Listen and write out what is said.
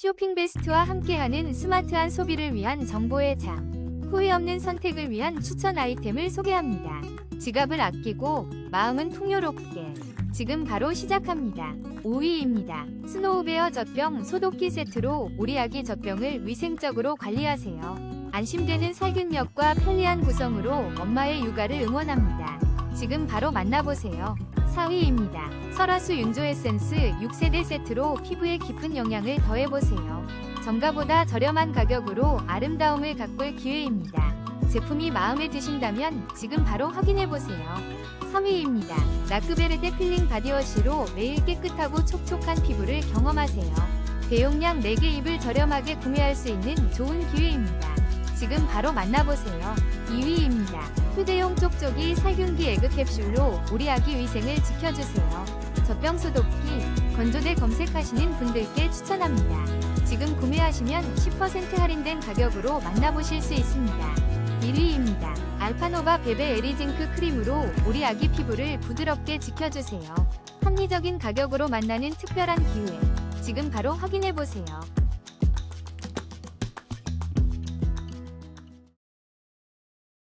쇼핑 베스트와 함께하는 스마트한 소비를 위한 정보의 장. 후회 없는 선택을 위한 추천 아이템을 소개합니다. 지갑을 아끼고 마음은 풍요롭게. 지금 바로 시작합니다. 5위입니다. 스노우베어 젖병 소독기 세트로 우리 아기 젖병을 위생적으로 관리하세요. 안심되는 살균력과 편리한 구성으로 엄마의 육아를 응원합니다. 지금 바로 만나보세요. 4위입니다. 설화수 윤조 에센스 6세대 세트로 피부에 깊은 영향을 더해보세요. 정가보다 저렴한 가격으로 아름다움을 가꿀 기회입니다. 제품이 마음에 드신다면 지금 바로 확인해보세요. 3위입니다. 라크베르데 필링 바디워시로 매일 깨끗하고 촉촉한 피부를 경험하세요. 대용량 4개 입을 저렴하게 구매할 수 있는 좋은 기회입니다. 지금 바로 만나보세요. 2위입니다. 휴대용 쪽쪽이 살균기 에그 캡슐로 우리 아기 위생을 지켜주세요. 젖병 소독기, 건조대 검색하시는 분들께 추천합니다. 지금 구매하시면 10% 할인된 가격으로 만나보실 수 있습니다. 1위입니다. 알파노바 베베 에리징크 크림으로 우리 아기 피부를 부드럽게 지켜주세요. 합리적인 가격으로 만나는 특별한 기회. 지금 바로 확인해보세요.